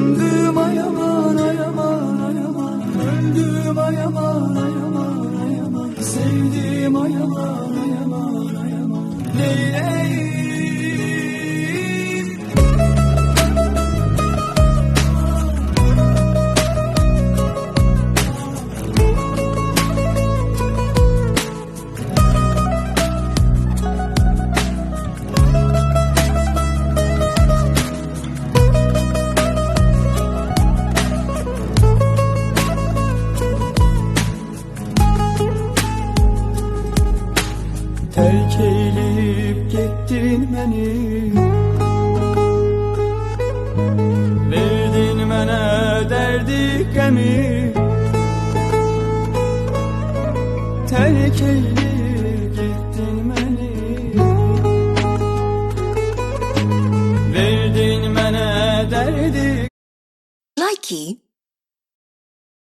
Döndüm ayaman ayaman ayaman Öldüm ayaman ayaman ayaman Sevdim ayaman ayaman ayaman Neyleyim Terk eyleyip gittin beni. Verdin bana derdi gemi. Terk eyleyip gittin beni. Verdin bana derdi. Likey